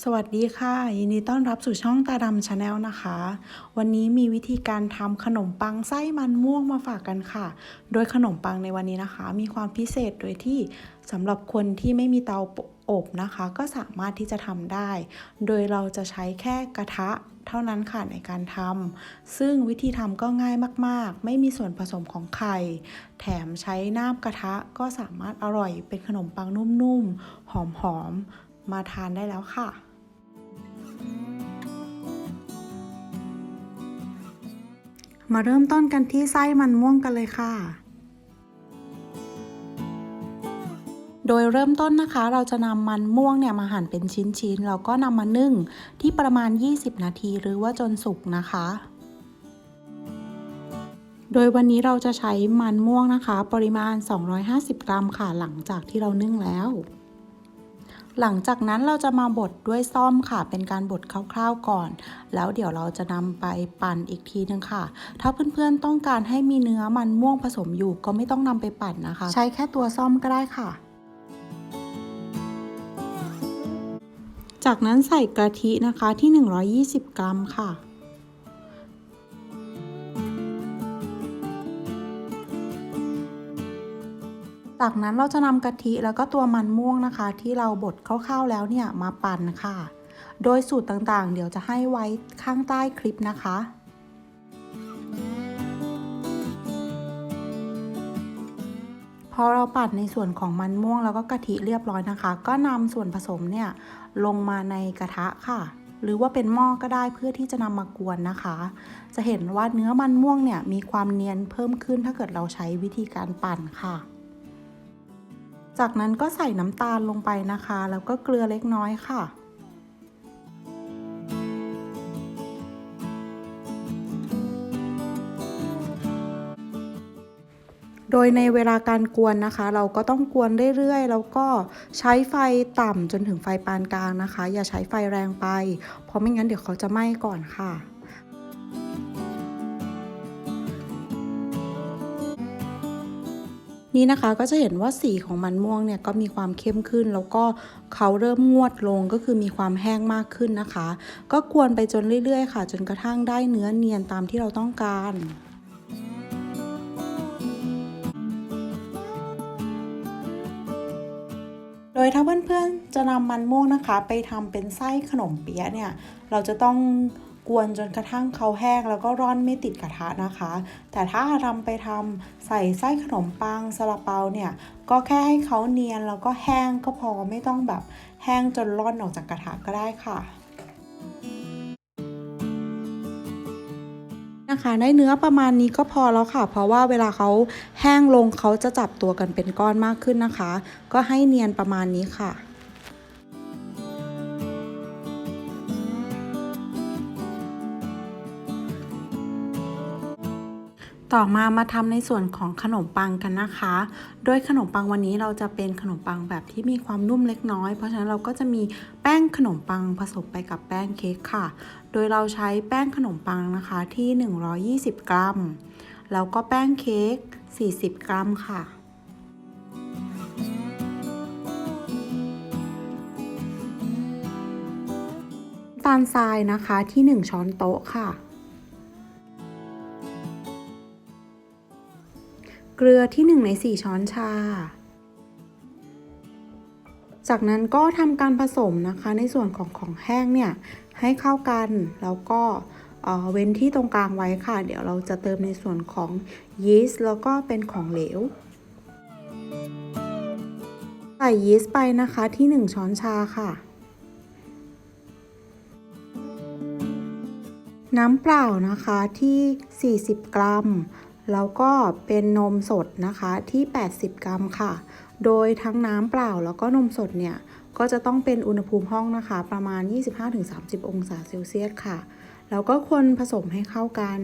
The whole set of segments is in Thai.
สวัสดีค่ะ ยินดีต้อนรับสู่ช่องตาดำชาแนลนะคะ วันนี้มีวิธีการทำขนมปังไส้มันม่วงมาฝากกันค่ะ โดยขนมปังในวันนี้นะคะ มีความพิเศษโดยที่สำหรับคนที่ไม่มีเตาอบนะคะ ก็สามารถที่จะทำได้ โดยเราจะใช้แค่กระทะเท่านั้นค่ะในการทำซึ่งวิธีทำก็ง่ายมาก ๆ ไม่มีส่วนผสมของไข่ แถมใช้น้ำกระทะก็สามารถอร่อยเป็นขนมปังนุ่มๆ หอมๆ มาทานได้แล้วค่ะ มาเริ่มต้นกันที่ไส้มันม่วงกันเลยค่ะ โดยเริ่มต้นนะคะ เราจะนำมันม่วงเนี่ยมาหั่นเป็นชิ้นๆ แล้วก็นำมานึ่งที่ประมาณ 20 นาทีหรือว่าจนสุกนะคะ โดยวันนี้เราจะใช้มันม่วงนะคะ ปริมาณ 250 กรัมค่ะ หลังจากที่เรานึ่งแล้ว หลังจากนั้นเราจะมาบดด้วยซ่อมค่ะ เป็นการบดคร่าวๆก่อน แล้วเดี๋ยวเราจะนำไปปั่นอีกทีนึงค่ะ ถ้าเพื่อนๆต้องการให้มีเนื้อมันม่วงผสมอยู่ก็ไม่ต้องนำไปปั่นนะคะ ใช้แค่ตัวซ่อมก็ได้ค่ะจากนั้นใส่กะทินะคะที่ 120 กรัมค่ะ จากนั้นเราจะนำกะทิแล้วก็ตัวมันม่วงนะคะ ที่เราบดคร่าวๆแล้วเนี่ยมาปั่นค่ะ โดยสูตรต่างๆ เดี๋ยวจะให้ไว้ข้างใต้คลิปนะคะพอเราปั่นในส่วนของมันม่วงแล้วก็กะทิเรียบร้อยนะคะ ก็นำส่วนผสมเนี่ยลงมาในกระทะค่ะ หรือว่าเป็นหม้อก็ได้เพื่อที่จะนำมากวนนะคะ จะเห็นว่าเนื้อมันม่วงเนี่ยมีความเนียนเพิ่มขึ้นถ้าเกิดเราใช้วิธีการปั่นค่ะ จากนั้นก็ใส่น้ำตาลลงไปนะคะ แล้วก็เกลือเล็กน้อยค่ะ โดยในเวลาการกวนนะคะ เราก็ต้องกวนเรื่อยๆ แล้วก็ใช้ไฟต่ำจนถึงไฟปานกลางนะคะ อย่าใช้ไฟแรงไป เพราะไม่งั้นเดี๋ยวเขาจะไหม้ก่อนค่ะ นี่นะคะก็จะเห็นว่าสีของมันม่วงเนี่ยก็มีความเข้มขึ้น แล้วก็เขาเริ่มงวดลงก็คือมีความแห้งมากขึ้นนะคะ ก็กวนไปจนเรื่อยๆ ค่ะ จนกระทั่งได้เนื้อเนียนตามที่เราต้องการ โดยถ้าเพื่อนๆจะนำมันม่วงนะคะ ไปทำเป็นไส้ขนมเปี๊ยะเนี่ย เราจะต้องกวนจนกระทั่งเขาแห้งแล้วก็ร่อนไม่ติดกระทะนะคะ แต่ถ้าทำไปทำใส่ไส้ขนมปังซาลาเปาเนี่ย ก็แค่ให้เขาเนียนแล้วก็แห้งก็พอไม่ต้องแบบแห้งจนร่อนออกจากกระทะก็ได้ค่ะ นะคะได้เนื้อประมาณนี้ก็พอแล้วค่ะ เพราะว่าเวลาเขาแห้งลงเขาจะจับตัวกันเป็นก้อนมากขึ้นนะคะ ก็ให้เนียนประมาณนี้ค่ะ ต่อมามาทำในส่วนของขนมปังกันนะคะ โดยขนมปังวันนี้เราจะเป็นขนมปังแบบที่มีความนุ่มเล็กน้อย เพราะฉะนั้นเราก็จะมีแป้งขนมปังผสมไปกับแป้งเค้กค่ะ โดยเราใช้แป้งขนมปังนะคะที่ 120 กรัม แล้วก็แป้งเค้ก 40 กรัมค่ะตาลทรายนะคะที่ 1 ช้อนโต๊ะค่ะ กลือที่ 1 ใน 4 ช้อนชา จากนั้นก็ทำการผสมนะคะในส่วนของของแห้งเนี่ยให้เข้ากันแล้วก็เว้นที่ตรงกลางไว้ค่ะ เดี๋ยวเราจะเติมในส่วนของยีสต์แล้วก็เป็นของเหลวใส่ยีสต์ไปนะคะที่ 1 ช้อนชาค่ะ น้ำเปล่านะคะที่ 40 กรัม แล้วก็เป็นนมสดนะคะที่ 80 กรัมค่ะ โดยทั้งน้ำเปล่าแล้วก็นมสดเนี่ย ก็จะต้องเป็นอุณหภูมิห้องนะคะ ประมาณ 25-30 องศาเซลเซียสค่ะ แล้วก็คนผสมให้เข้ากัน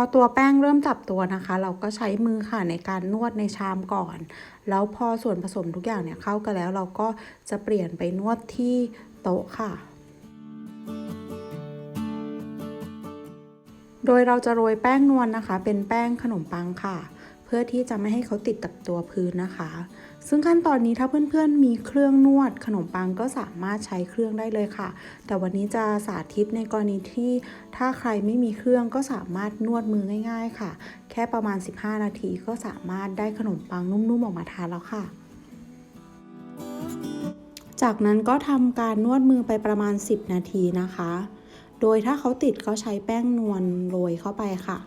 อตัวแป้งเริ่มจับตัวนะคะ เราก็ใช้มือค่ะในการนวดในชามก่อน แล้วพอส่วนผสมทุกอย่างเนี่ยเข้ากันแล้วเราก็จะเปลี่ยนไปนวดที่โต๊ะค่ะ โดยเราจะโรยแป้งนวลนะคะ เป็นแป้งขนมปังค่ะ เพื่อที่จะไม่ให้เขาติดกับตัวพื้นนะคะ ซึ่งขั้นตอนนี้ถ้าเพื่อนๆมีเครื่องนวดขนมปังก็สามารถใช้เครื่องได้เลยค่ะ แต่วันนี้จะสาธิตในกรณีที่ถ้าใครไม่มีเครื่องก็สามารถนวดมือง่าย ๆ ค่ะ แค่ประมาณ 15 นาทีก็สามารถได้ขนมปังนุ่มๆออกมาทานแล้วค่ะจากนั้นก็ทำการนวดมือไปประมาณ 10 นาทีนะคะ โดยถ้าเขาติดก็ใช้แป้งนวลโรยเข้าไปค่ะ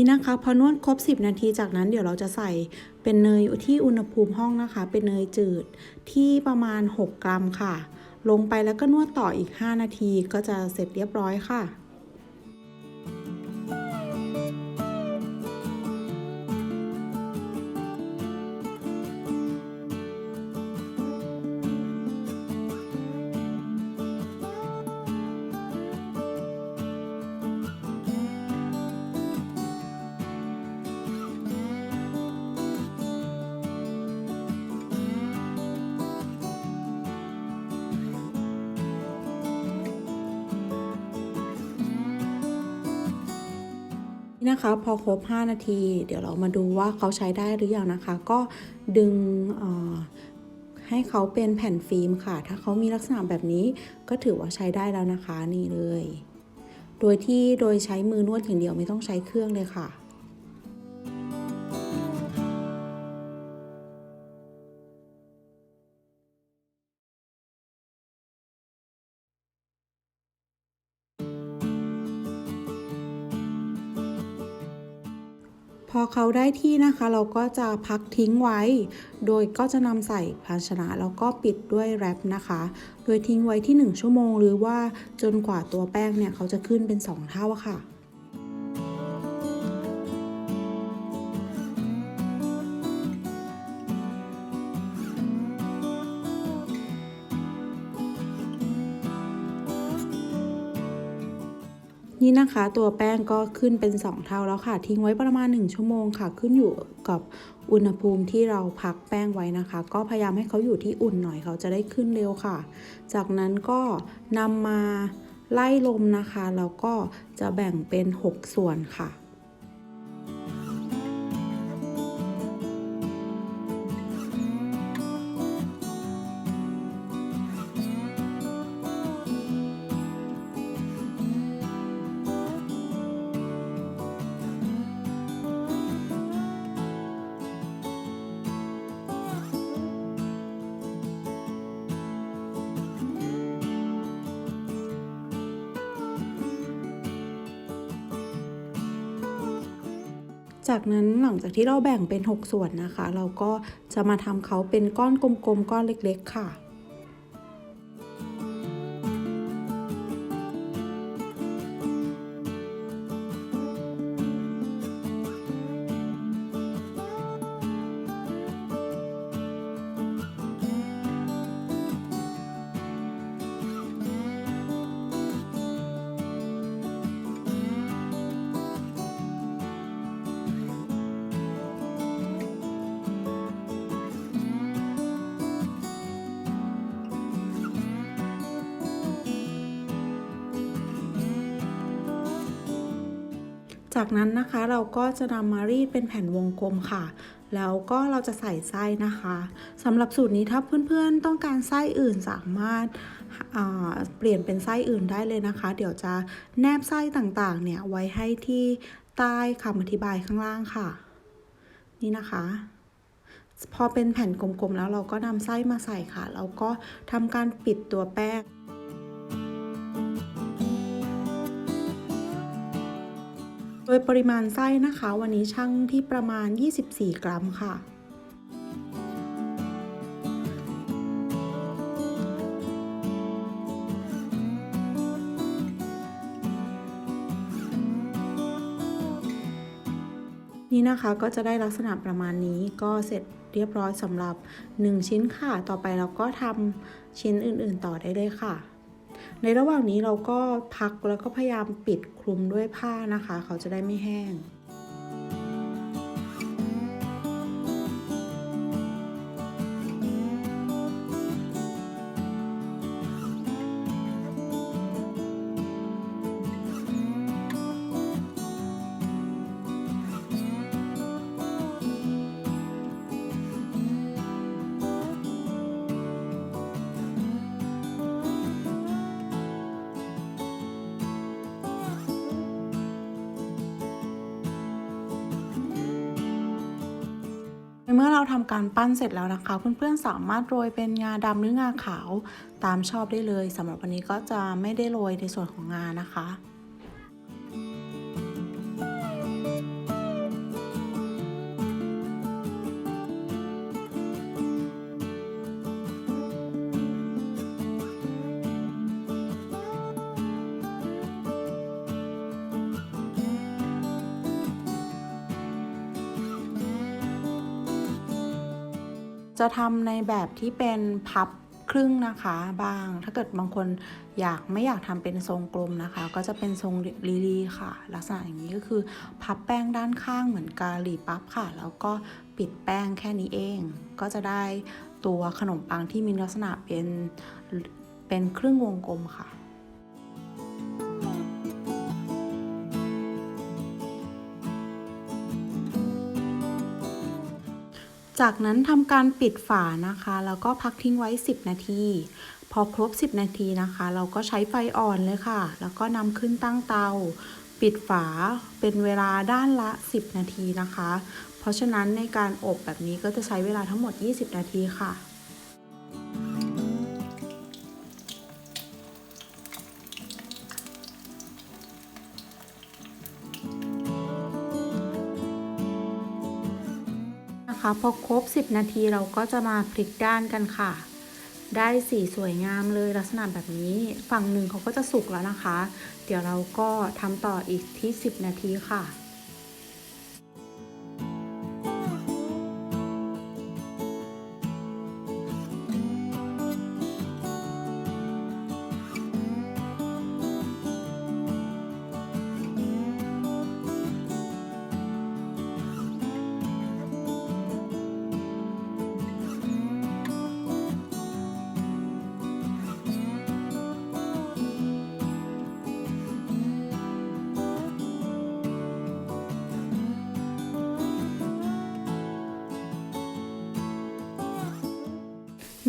นี่นะคะพอนวดครบ 10 นาทีจากนั้นเดี๋ยวเราจะใส่เป็นเนยที่อุณหภูมิห้องนะคะ เป็นเนยจืดที่ประมาณ 6 กรัมค่ะ ลงไปแล้วก็นวดต่ออีก 5 นาทีก็จะเสร็จเรียบร้อยค่ะ นี่นะคะพอครบ 5 นาที เดี๋ยวเรามาดูว่าเขาใช้ได้หรือยังนะคะ ก็ดึงให้เขาเป็นแผ่นฟิล์มค่ะ ถ้าเขามีลักษณะแบบนี้ก็ถือว่าใช้ได้แล้วนะคะนี่เลย โดยที่โดยใช้มือนวดอย่างเดียวไม่ต้องใช้เครื่องเลยค่ะ พอเขาได้ที่นะคะเราก็จะพักทิ้งไว้ โดยก็จะนำใส่ภาชนะแล้วก็ปิดด้วยแรปนะคะ โดยทิ้งไว้ที่ 1 ชั่วโมง หรือว่าจนกว่าตัวแป้งเนี่ยเขาจะขึ้นเป็น 2 เท่าค่ะ นี่นะคะตัวแป้งก็ขึ้นเป็น 2 เท่าแล้วค่ะ ทิ้งไว้ประมาณ 1 ชั่วโมงค่ะ ขึ้นอยู่กับอุณหภูมิที่เราพักแป้งไว้นะคะ ก็พยายามให้เขาอยู่ที่อุ่นหน่อยเขาจะได้ขึ้นเร็วค่ะ จากนั้นก็นำมาไล่ลมนะคะแล้วก็จะแบ่งเป็น 6 ส่วนค่ะ จากนั้นหลังจากที่เราแบ่งเป็น 6 ส่วนนะคะ เราก็จะมาทำเขาเป็นก้อนกลมๆ ก้อนเล็กๆ ค่ะ จากนั้นนะคะเราก็จะนำมารีดเป็นแผ่นวงกลมค่ะ แล้วก็เราจะใส่ไส้นะคะสำหรับสูตรนี้ถ้าเพื่อนๆต้องการไส้อื่นสามารถอ่าเปลี่ยนเป็นไส้อื่นได้เลยนะคะ เดี๋ยวจะแนบไส้ต่างๆเนี่ยไว้ให้ที่ใต้คำอธิบายข้างล่างค่ะ นี่นะคะ พอเป็นแผ่นกลมๆแล้วเราก็นำไส้มาใส่ค่ะแล้วก็ทำการปิดตัวแป้ง ดยปริมาณไส้นะคะ วันนี้ชั่งที่ประมาณ 24 กรัมค่ะนี่นะคะก็จะได้ลักษณะประมาณนี้ก็เสร็จเรียบร้อยสำหรับ 1 ชิ้นค่ะ ต่อไปเราก็ทำชิ้นอื่นๆต่อได้เลยค่ะ ในระหว่างนี้เราก็พักแล้วก็พยายามปิดคลุมด้วยผ้านะคะ เขาจะได้ไม่แห้ง มื่อเราทำการปั้นเสร็จแล้วนะคะ เพื่อนๆสามารถโรยเป็นงาดำหรืองาขาวตามชอบได้เลยสำหรับวันนี้ก็จะไม่ได้โรยในส่วนของงานะคะ จะทำในแบบที่เป็นพับครึ่งนะคะบ้าง ถ้าเกิดบางคนอยากไม่อยากทำเป็นทรงกลมนะคะ ก็จะเป็นทรงลีลีค่ะ ลักษณะอย่างนี้ก็คือพับแป้งด้านข้างเหมือนกาหลีปั๊บค่ะ แล้วก็ปิดแป้งแค่นี้เอง ก็จะได้ตัวขนมปังที่มีลักษณะเป็นเป็นครึ่งวงกลมค่ะ จากนั้นทำการปิดฝานะคะ แล้วก็พักทิ้งไว้ 10 นาที พอครบ 10 นาทีนะคะ เราก็ใช้ไฟอ่อนเลยค่ะ แล้วก็นำขึ้นตั้งเตา ปิดฝาเป็นเวลาด้านละ 10 นาทีนะคะ เพราะฉะนั้นในการอบแบบนี้ก็จะใช้เวลาทั้งหมด 20 นาทีค่ะ นะคะ พอครบ 10 นาทีเราก็จะมาพลิกด้านกันค่ะ ได้สีสวยงามเลยลักษณะแบบนี้ ฝั่งหนึ่งเขาก็จะสุกแล้วนะคะ เดี๋ยวเราก็ทำต่ออีกที่ 10 นาทีค่ะ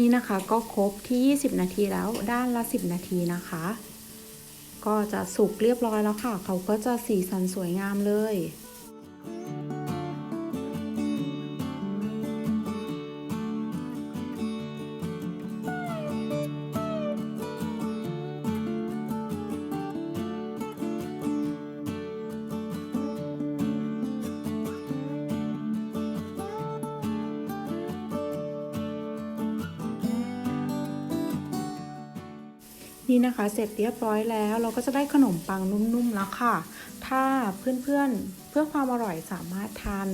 นี่นะคะก็ครบที่ 20 นาทีแล้วด้านละ 10 นาทีนะคะ ก็จะสุกเรียบร้อยแล้วค่ะ เขาก็จะสีสันสวยงามเลย นี่นะคะ เสร็จเรียบร้อยแล้ว เราก็จะได้ขนมปังนุ่มๆแล้วค่ะ ถ้าเพื่อนๆเพื่อความอร่อยสามารถทาน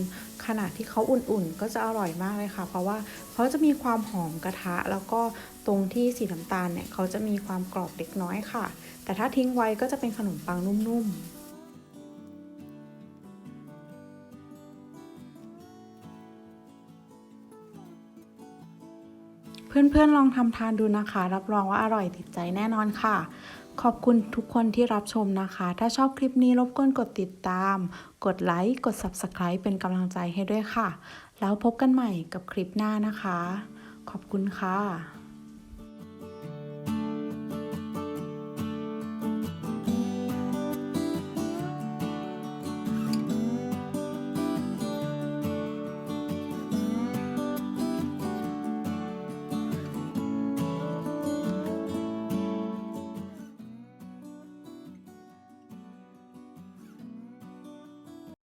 ขนาดที่เขาอุ่นๆ ก็จะอร่อยมากเลยค่ะ เพราะว่าเขาจะมีความหอมกระทะ แล้วก็ตรงที่สีน้ำตาลเนี่ยเขาจะมีความกรอบเล็กน้อยค่ะ แต่ถ้าทิ้งไว้ก็จะเป็นขนมปังนุ่มๆ เพื่อนๆลองทำทานดูนะคะ รับรองว่าอร่อยติดใจแน่นอนค่ะ ขอบคุณทุกคนที่รับชมนะคะ ถ้าชอบคลิปนี้รบกวนกดติดตาม กดไลค์กด Subscribe เป็นกำลังใจให้ด้วยค่ะ แล้วพบกันใหม่กับคลิปหน้านะคะ ขอบคุณค่ะ